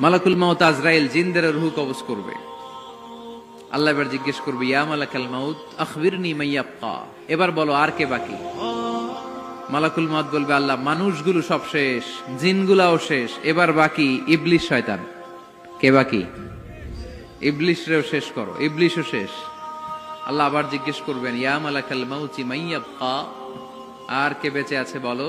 মালাকুল মাউত আজরাইল জিনদের রুহু কবজ করবে। আল্লাহ এবার জিজ্ঞেস করবে, ইয়া মালাকাল মাউত, আখবিরনি মাইয়াপ্পা এবার বলো, আর কে বাকি? মালাকুল মাউত বলবে, আল্লাহ, মানুষগুলো সব শেষ, জিনগুলাও শেষ, এবার বাকি ইবলিশ শয়তান। কে বাকি? ইবলিশরেও শেষ করো, ইবলিশও শেষ। আল্লাহ আবার জিজ্ঞেস করবেন, ইয়া মালাকাল মাউতি মাইয়াপ্পা আর কে বেঁচে আছে বলো?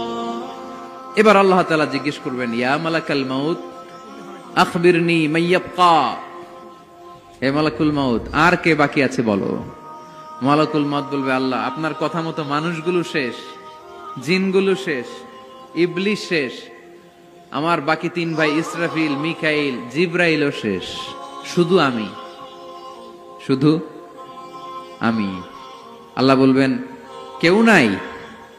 এবার আল্লাহ তালা জিজ্ঞেস করবেন, ইয়া মালাকাল মাউত, আখবিরনি মাইয়াবকা হে মালাকুল মাউত, আর কে বাকি আছে বলো? মালাকুল মাউত বলবে, আল্লাহ, আপনার কথা মতো মানুষগুলো শেষ, জিনগুলো শেষ ইবলিশ শেষ, আমার বাকি তিন ভাই ইসরাফিল, মিকাইল, জিব্রাইলও শেষ। শুধু আমি শুধু আমি। আল্লাহ বলবেন, কেউ নাই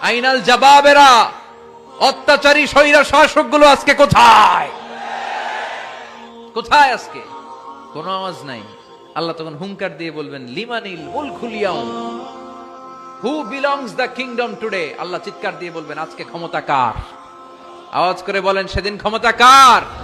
আইনাল জবাবেরা, অত্যাচারী স্বৈরা শাসকগুলো আজকে কোথায়? কোথায় আজকে? কোনো আওয়াজ নাই। আল্লাহ তখন হুঙ্কার দিয়ে বলবেন, লিমানিল মুল খুলিয়াও who belongs the kingdom today আল্লাহ চিৎকার দিয়ে বলবেন, আজকে ক্ষমতা কার? আওয়াজ করে বলেন, সেদিন ক্ষমতা কার?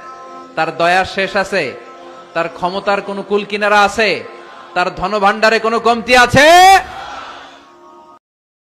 তার দয়া শেষ আছে। তার ক্ষমতার কোনো কুল কিনারা আছে। তার ধনভাণ্ডারে কোনো কমতি আছে।